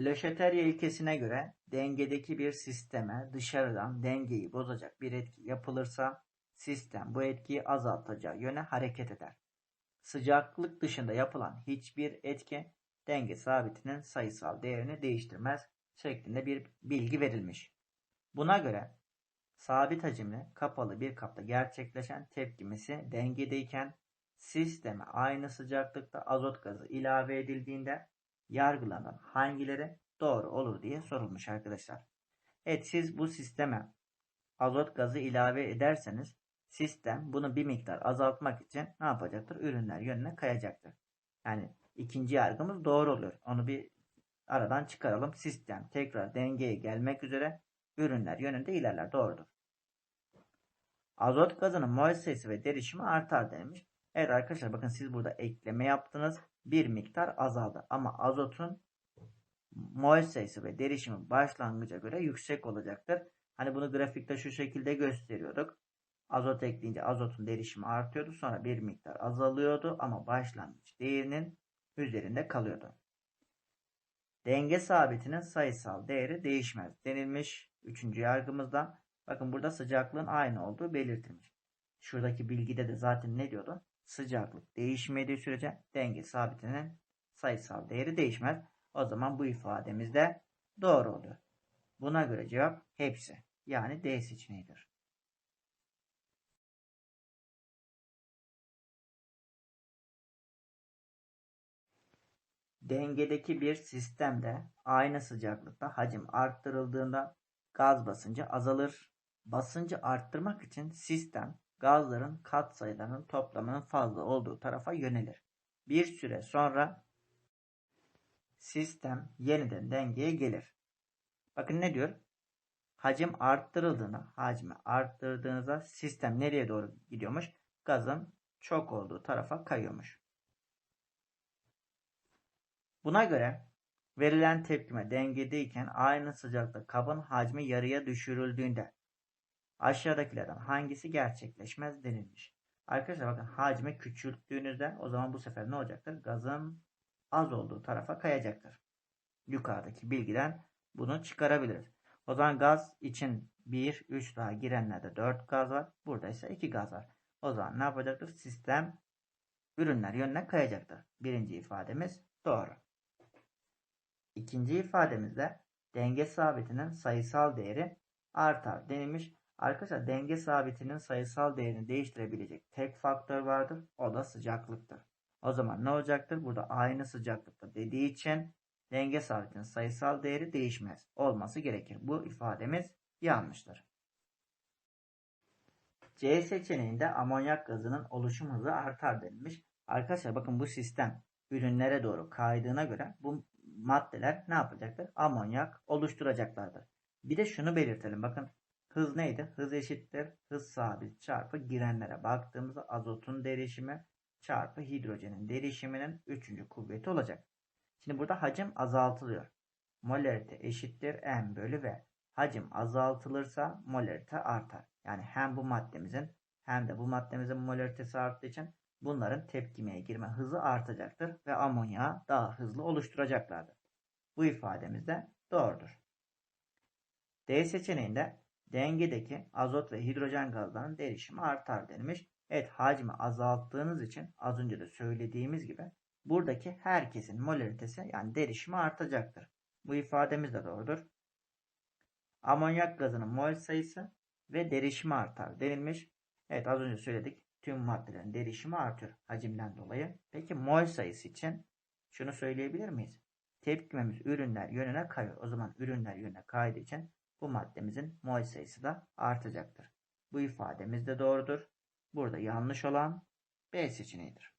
Le Chatelier ilkesine göre dengedeki bir sisteme dışarıdan dengeyi bozacak bir etki yapılırsa sistem bu etkiyi azaltacağı yöne hareket eder. Sıcaklık dışında yapılan hiçbir etki denge sabitinin sayısal değerini değiştirmez şeklinde bir bilgi verilmiş. Buna göre sabit hacimli kapalı bir kapta gerçekleşen tepkimesi dengedeyken sisteme aynı sıcaklıkta azot gazı ilave edildiğinde yargılanan hangileri doğru olur diye sorulmuş arkadaşlar. Evet siz bu sisteme azot gazı ilave ederseniz sistem bunu bir miktar azaltmak için ne yapacaktır? Ürünler yönüne kayacaktır. Yani ikinci yargımız doğru olur. Onu bir aradan çıkaralım. Sistem tekrar dengeye gelmek üzere ürünler yönünde ilerler. Doğrudur. Azot gazının mol sayısı ve derişimi artar demiş. Evet arkadaşlar bakın siz burada ekleme yaptınız. Bir miktar azaldı. Ama azotun mol sayısı ve derişimi başlangıca göre yüksek olacaktır. Hani bunu grafikte şu şekilde gösteriyorduk. Azot ekleyince azotun derişimi artıyordu. Sonra bir miktar azalıyordu ama başlangıç değerinin üzerinde kalıyordu. Denge sabitinin sayısal değeri değişmez denilmiş. Üçüncü yargımızda. Bakın burada sıcaklığın aynı olduğu belirtilmiş. Şuradaki bilgide de zaten ne diyordu? Sıcaklık değişmediği sürece denge sabitinin sayısal değeri değişmez. O zaman bu ifademiz de doğru oluyor. Buna göre cevap hepsi. Yani D seçeneğidir. Dengedeki bir sistemde aynı sıcaklıkta hacim arttırıldığında gaz basıncı azalır. Basıncı arttırmak için sistem gazların katsayılarının toplamının fazla olduğu tarafa yönelir. Bir süre sonra sistem yeniden dengeye gelir. Bakın ne diyor? Hacim arttırıldığında, hacmi arttırdığınızda sistem nereye doğru gidiyormuş? Gazın çok olduğu tarafa kayıyormuş. Buna göre verilen tepkime dengedeyken aynı sıcaklıkta kabın hacmi yarıya düşürüldüğünde aşağıdakilerden hangisi gerçekleşmez denilmiş. Arkadaşlar bakın hacmi küçülttüğünüzde o zaman bu sefer ne olacaktır? Gazın az olduğu tarafa kayacaktır. Yukarıdaki bilgiden bunu çıkarabiliriz. O zaman gaz için 1, 3 daha girenlerde 4 gaz var. Burada ise 2 gaz var. O zaman ne yapacaktır? Sistem ürünler yönüne kayacaktır. Birinci ifademiz doğru. İkinci ifademizde denge sabitinin sayısal değeri artar denilmiş. Arkadaşlar denge sabitinin sayısal değerini değiştirebilecek tek faktör vardır. O da sıcaklıktır. O zaman ne olacaktır? Burada aynı sıcaklıkta dediği için denge sabitinin sayısal değeri değişmez. Olması gerekir. Bu ifademiz yanlıştır. C seçeneğinde amonyak gazının oluşum hızı artar denilmiş. Arkadaşlar bakın bu sistem ürünlere doğru kaydığına göre bu maddeler ne yapacaktır? Amonyak oluşturacaklardır. Bir de şunu belirtelim. Bakın hız neydi? Hız eşittir. Hız sabit çarpı girenlere baktığımızda azotun derişimi çarpı hidrojenin derişiminin üçüncü kuvveti olacak. Şimdi burada hacim azaltılıyor. Molarite eşittir m bölü v. Hacim azaltılırsa molarite artar. Yani hem bu maddemizin hem de bu maddemizin molaritesi arttığı için bunların tepkimeye girme hızı artacaktır ve amonyağı daha hızlı oluşturacaklardır. Bu ifademiz de doğrudur. D seçeneğinde dengedeki azot ve hidrojen gazlarının derişimi artar denilmiş. Evet hacmi azalttığınız için az önce de söylediğimiz gibi buradaki herkesin molaritesi yani derişimi artacaktır. Bu ifademiz de doğrudur. Amonyak gazının mol sayısı ve derişimi artar denilmiş. Evet az önce söyledik. Tüm maddelerin derişimi artıyor hacimden dolayı. Peki mol sayısı için şunu söyleyebilir miyiz? Tepkimemiz ürünler yönüne kayıyor. O zaman ürünler yönüne kaydığı için bu maddemizin mol sayısı da artacaktır. Bu ifademiz de doğrudur. Burada yanlış olan B seçeneğidir.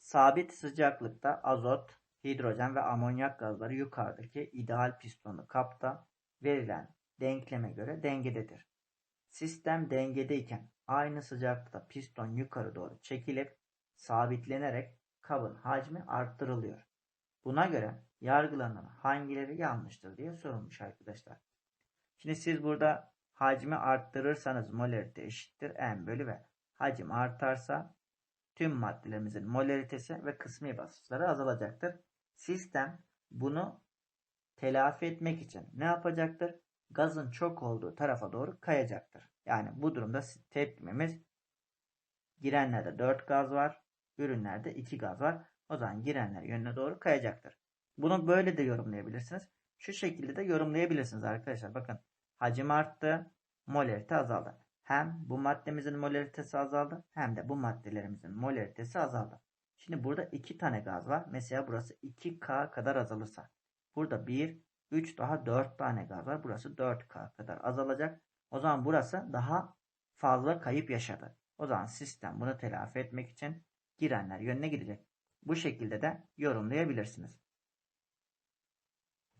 Sabit sıcaklıkta azot, hidrojen ve amonyak gazları yukarıdaki ideal pistonlu kapta verilen denkleme göre dengededir. Sistem dengedeyken aynı sıcaklıkta piston yukarı doğru çekilip sabitlenerek kabın hacmi arttırılıyor. Buna göre yargılanan hangileri yanlıştır diye sorulmuş arkadaşlar. Şimdi siz burada hacmi arttırırsanız molarite eşittir m bölü v. hacim artarsa tüm maddelerimizin molaritesi ve kısmi basınçları azalacaktır. Sistem bunu telafi etmek için ne yapacaktır? Gazın çok olduğu tarafa doğru kayacaktır. Yani bu durumda tepkimemiz girenlerde 4 gaz var, ürünlerde 2 gaz var. O zaman girenler yönüne doğru kayacaktır. Bunu böyle de yorumlayabilirsiniz. Şu şekilde de yorumlayabilirsiniz arkadaşlar. Bakın hacim arttı, molarite azaldı. Hem bu maddemizin molaritesi azaldı hem de bu maddelerimizin molaritesi azaldı. Şimdi burada iki tane gaz var. Mesela burası 2K kadar azalırsa. Burada 1, 3 daha 4 tane gaz var. Burası 4K kadar azalacak. O zaman burası daha fazla kayıp yaşadı. O zaman sistem bunu telafi etmek için girenler yönüne gidecek. Bu şekilde de yorumlayabilirsiniz.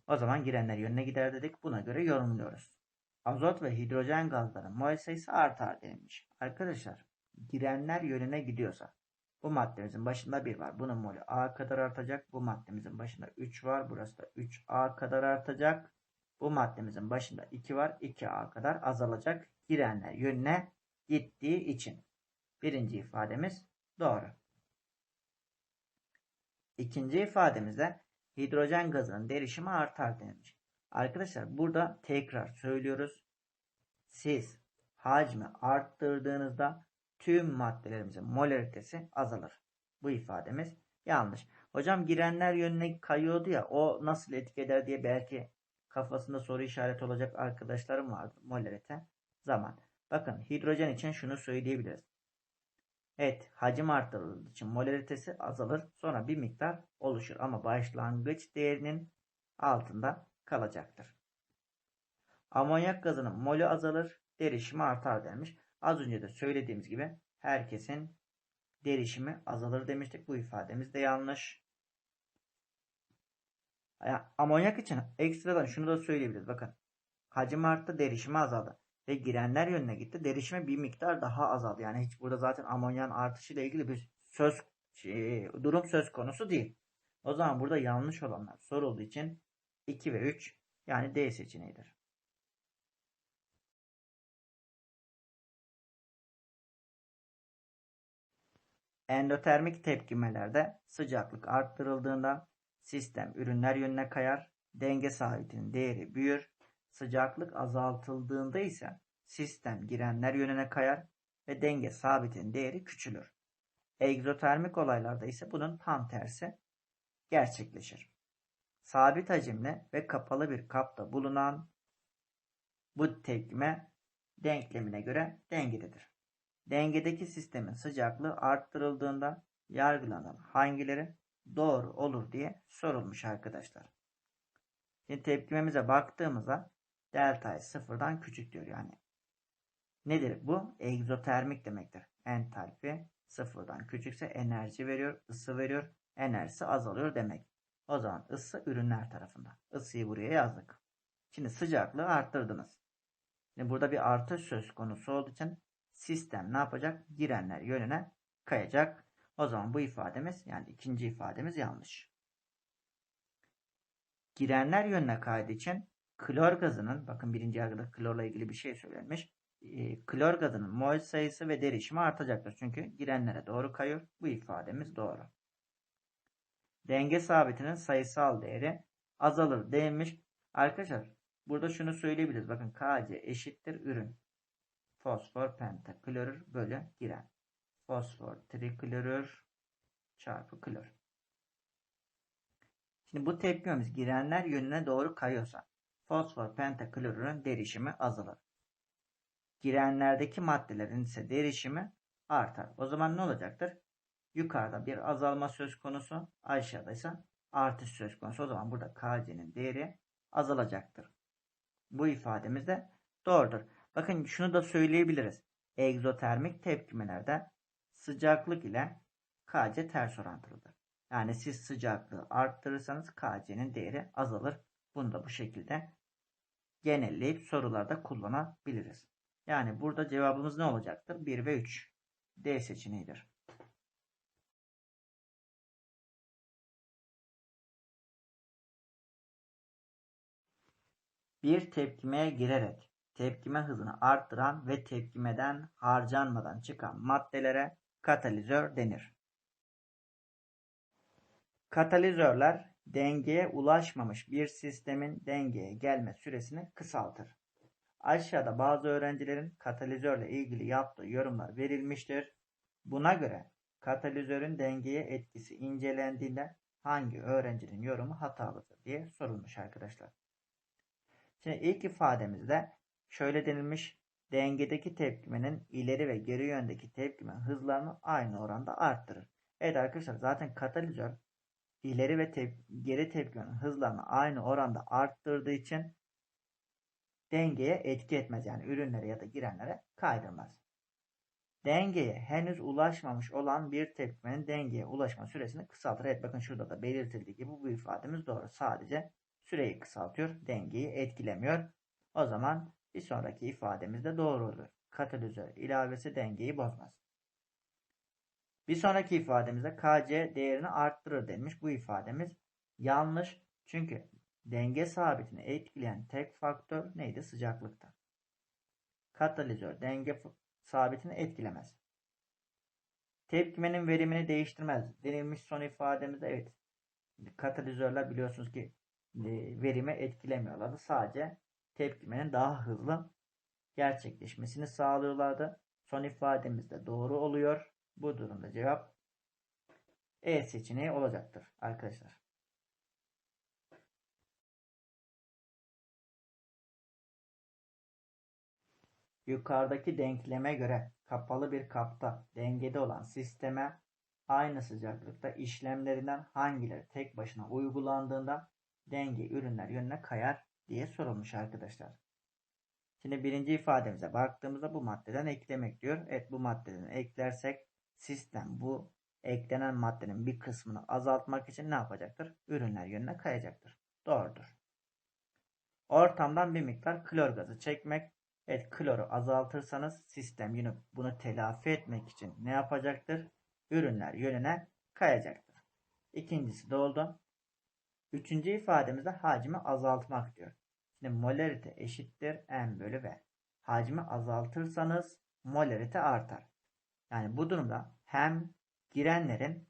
O zaman girenler yönüne gider dedik. Buna göre yorumluyoruz. Azot ve hidrojen gazların mol sayısı artar denilmiş. Arkadaşlar girenler yönüne gidiyorsa bu maddemizin başında 1 var. Bunun molü A kadar artacak. Bu maddemizin başında 3 var. Burası da 3A kadar artacak. Bu maddemizin başında 2 var. 2A kadar azalacak. Girenler yönüne gittiği için. Birinci ifademiz doğru. İkinci ifademizde hidrojen gazının derişimi artar denilmiş. Arkadaşlar burada tekrar söylüyoruz. Siz hacmi arttırdığınızda tüm maddelerimizin molaritesi azalır. Bu ifademiz yanlış. Hocam girenler yönüne kayıyordu ya o nasıl etki eder diye belki kafasında soru işareti olacak arkadaşlarım vardı. Molarite zaman. Bakın hidrojen için şunu söyleyebiliriz. Evet hacim arttırıldığı için molaritesi azalır. Sonra bir miktar oluşur. Ama başlangıç değerinin altında kalacaktır. Amonyak gazının molü azalır. Derişimi artar demiş. Az önce de söylediğimiz gibi herkesin derişimi azalır demiştik. Bu ifademiz de yanlış. Yani amonyak için ekstradan şunu da söyleyebiliriz. Bakın hacim arttı, derişimi azaldı. Ve girenler yönüne gitti. Derişimi bir miktar daha azaldı. Yani hiç burada zaten amonyan artışıyla ilgili bir söz şey, durum söz konusu değil. O zaman burada yanlış olanlar sorulduğu için 2 ve 3 yani D seçeneğidir. Endotermik tepkimelerde sıcaklık arttırıldığında sistem ürünler yönüne kayar, denge sabitinin değeri büyür. Sıcaklık azaltıldığında ise sistem girenler yönüne kayar ve denge sabitinin değeri küçülür. Egzotermik olaylarda ise bunun tam tersi gerçekleşir. Sabit hacimli ve kapalı bir kapta bulunan bu tepkime denklemine göre dengededir. Dengedeki sistemin sıcaklığı arttırıldığında yargılanan hangileri doğru olur diye sorulmuş arkadaşlar. Şimdi tepkimemize baktığımızda delta sıfırdan küçük diyor yani. Nedir bu? Egzotermik demektir. Entalpi sıfırdan küçükse enerji veriyor, ısı veriyor, enerjisi azalıyor demek. O zaman ısı ürünler tarafında. Isıyı buraya yazdık. Şimdi sıcaklığı arttırdınız. Şimdi burada bir artış söz konusu olduğu için sistem ne yapacak? Girenler yönüne kayacak. O zaman bu ifademiz yani ikinci ifademiz yanlış. Girenler yönüne kaydığı için klor gazının bakın birinci yargıda klorla ilgili bir şey söylenmiş. E, klor gazının mol sayısı ve derişimi artacaktır. Çünkü girenlere doğru kayıyor. Bu ifademiz doğru. Denge sabitinin sayısal değeri azalır denilmiş. Arkadaşlar burada şunu söyleyebiliriz. Bakın Kc eşittir ürün fosfor pentaklorür bölü giren. Fosfor triklorür çarpı klor. Şimdi bu tepkimiz girenler yönüne doğru kayıyorsa fosfor pentaklorürün derişimi azalır. Girenlerdeki maddelerin ise derişimi artar. O zaman ne olacaktır? Yukarıda bir azalma söz konusu, aşağıda ise artış söz konusu. O zaman burada Kc'nin değeri azalacaktır. Bu ifademiz de doğrudur. Bakın şunu da söyleyebiliriz. Egzotermik tepkimelerde sıcaklık ile Kc ters orantılıdır. Yani siz sıcaklığı arttırırsanız Kc'nin değeri azalır. Bunu da bu şekilde genelleyip sorularda kullanabiliriz. Yani burada cevabımız ne olacaktır? 1 ve 3. D seçeneğidir. Bir tepkimeye girerek tepkime hızını arttıran ve tepkimeden harcanmadan çıkan maddelere katalizör denir. Katalizörler dengeye ulaşmamış bir sistemin dengeye gelme süresini kısaltır. Aşağıda bazı öğrencilerin katalizörle ilgili yaptığı yorumlar verilmiştir. Buna göre katalizörün dengeye etkisi incelendiğinde hangi öğrencinin yorumu hatalıdır diye sorulmuş arkadaşlar. Şimdi ilk ifademizde şöyle denilmiş. Dengedeki tepkimenin ileri ve geri yöndeki tepkime hızlarını aynı oranda arttırır. Evet arkadaşlar zaten katalizör ileri ve tep geri tepkimenin hızlarını aynı oranda arttırdığı için dengeye etki etmez. Yani ürünlere ya da girenlere kaydırmaz. Dengeye henüz ulaşmamış olan bir tepkimenin dengeye ulaşma süresini kısaltır. Evet bakın şurada da belirtildiği gibi bu ifademiz doğru. Sadece süreyi kısaltıyor. Dengeyi etkilemiyor. O zaman bir sonraki ifademiz de doğru olur. Katalizör ilavesi dengeyi bozmaz. Bir sonraki ifademizde KC değerini arttırır denmiş. Bu ifademiz yanlış. Çünkü denge sabitini etkileyen tek faktör neydi? Sıcaklıkta. Katalizör denge sabitini etkilemez. Tepkimenin verimini değiştirmez. Denilmiş son ifademizde evet katalizörler biliyorsunuz ki e, verimi etkilemiyorlardı. Sadece tepkimenin daha hızlı gerçekleşmesini sağlıyorlardı. Son ifademizde doğru oluyor. Bu durumda cevap E seçeneği olacaktır arkadaşlar. Yukarıdaki denkleme göre kapalı bir kapta dengede olan sisteme aynı sıcaklıkta işlemlerinden hangileri tek başına uygulandığında denge ürünler yönüne kayar diye sorulmuş arkadaşlar. Şimdi birinci ifademize baktığımızda bu maddeden eklemek diyor. Evet bu maddeden eklersek sistem bu eklenen maddenin bir kısmını azaltmak için ne yapacaktır? Ürünler yönüne kayacaktır. Doğrudur. Ortamdan bir miktar klor gazı çekmek. Evet kloru azaltırsanız sistem yine bunu telafi etmek için ne yapacaktır? Ürünler yönüne kayacaktır. İkincisi de oldu. Üçüncü ifademizde hacmi azaltmak diyor. Şimdi molarite eşittir m bölü v. Hacmi azaltırsanız molarite artar. Yani bu durumda hem girenlerin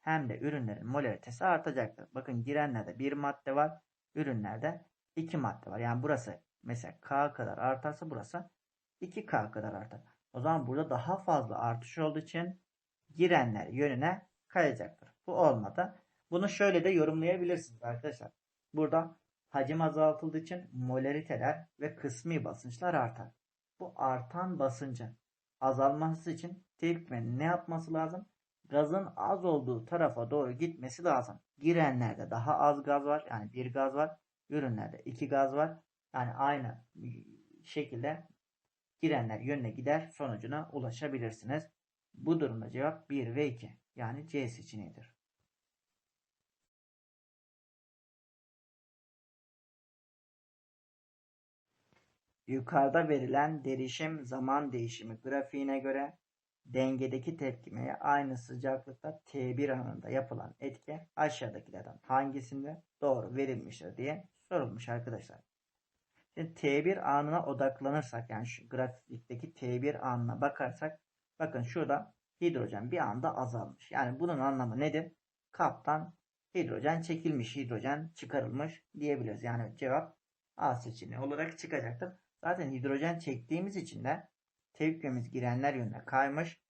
hem de ürünlerin molaritesi artacaktır. Bakın girenlerde bir madde var. Ürünlerde iki madde var. Yani burası mesela K kadar artarsa burası 2K kadar artar. O zaman burada daha fazla artış olduğu için girenler yönüne kayacaktır. Bu olmadı. Bunu şöyle de yorumlayabilirsiniz arkadaşlar. Burada hacim azaltıldığı için molariteler ve kısmi basınçlar artar. Bu artan basıncın azalması için tepkimenin ne yapması lazım? Gazın az olduğu tarafa doğru gitmesi lazım. Girenlerde daha az gaz var. Yani bir gaz var. Ürünlerde iki gaz var. Yani aynı şekilde girenler yönüne gider sonucuna ulaşabilirsiniz. Bu durumda cevap 1 ve 2. Yani C seçeneğidir. Yukarıda verilen derişim zaman değişimi grafiğine göre dengedeki tepkimeye aynı sıcaklıkta T1 anında yapılan etki aşağıdakilerden hangisinde doğru verilmiştir diye sorulmuş arkadaşlar. Şimdi T1 anına odaklanırsak yani şu grafikteki T1 anına bakarsak bakın şurada hidrojen bir anda azalmış. Yani bunun anlamı nedir? Kaptan hidrojen çekilmiş, hidrojen çıkarılmış diyebiliriz. Yani cevap A seçeneği olarak çıkacaktır. Zaten hidrojen çektiğimiz için de tepkimiz girenler yönüne kaymış.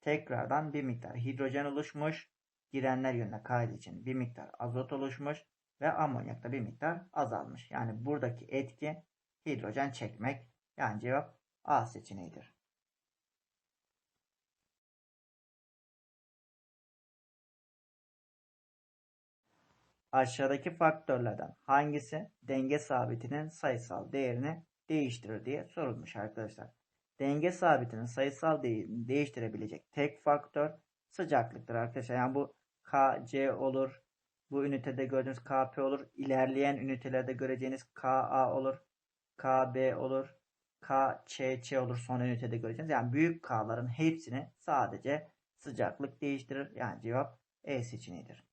Tekrardan bir miktar hidrojen oluşmuş. Girenler yönüne kaydığı için bir miktar azot oluşmuş. Ve amonyakta bir miktar azalmış. Yani buradaki etki hidrojen çekmek. Yani cevap A seçeneğidir. Aşağıdaki faktörlerden hangisi denge sabitinin sayısal değerini değiştirir diye sorulmuş arkadaşlar. Denge sabitinin sayısal değerini değiştirebilecek tek faktör sıcaklıktır arkadaşlar. Yani bu KC olur. Bu ünitede gördüğünüz KP olur. İlerleyen ünitelerde göreceğiniz KA olur. KB olur. KÇC olur son ünitede göreceğiniz. Yani büyük K'ların hepsini sadece sıcaklık değiştirir. Yani cevap E seçeneğidir.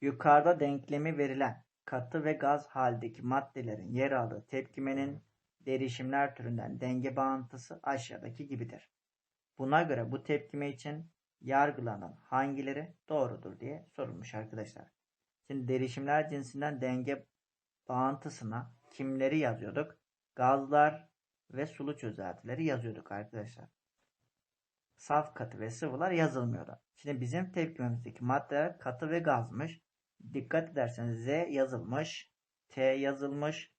Yukarıda denklemi verilen katı ve gaz haldeki maddelerin yer aldığı tepkimenin derişimler türünden denge bağıntısı aşağıdaki gibidir. Buna göre bu tepkime için yargılanan hangileri doğrudur diye sorulmuş arkadaşlar. Şimdi derişimler cinsinden denge bağıntısına kimleri yazıyorduk? Gazlar ve sulu çözeltileri yazıyorduk arkadaşlar. Saf katı ve sıvılar yazılmıyordu. Şimdi bizim tepkimemizdeki maddeler katı ve gazmış. Dikkat ederseniz Z yazılmış, T yazılmış,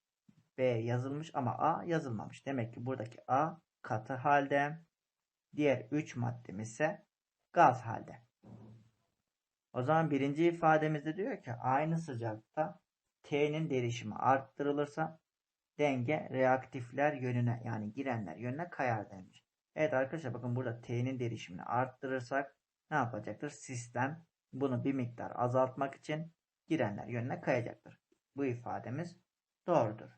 B yazılmış ama A yazılmamış. Demek ki buradaki A katı halde, diğer 3 maddemiz ise gaz halde. O zaman birinci ifademizde diyor ki aynı sıcakta T'nin derişimi arttırılırsa denge reaktifler yönüne yani girenler yönüne kayar demiş. Evet arkadaşlar bakın burada T'nin derişimini arttırırsak ne yapacaktır? Sistem bunu bir miktar azaltmak için girenler yönüne kayacaktır. Bu ifademiz doğrudur.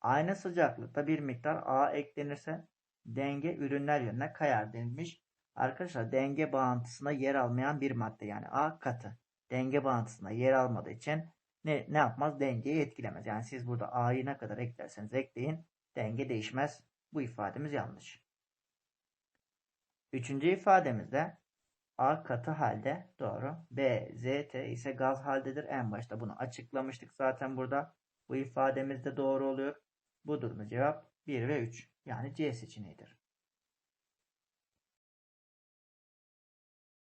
Aynı sıcaklıkta bir miktar A eklenirse denge ürünler yönüne kayar denilmiş. Arkadaşlar denge bağıntısına yer almayan bir madde yani A katı. Denge bağıntısına yer almadığı için ne, ne yapmaz? Dengeyi etkilemez. Yani siz burada A'yı ne kadar eklerseniz ekleyin denge değişmez. Bu ifademiz yanlış. Üçüncü ifademizde A katı halde doğru. B, Z, T ise gaz haldedir. En başta bunu açıklamıştık zaten burada. Bu ifademiz de doğru oluyor. Bu durumda cevap 1 ve 3. Yani C seçeneğidir.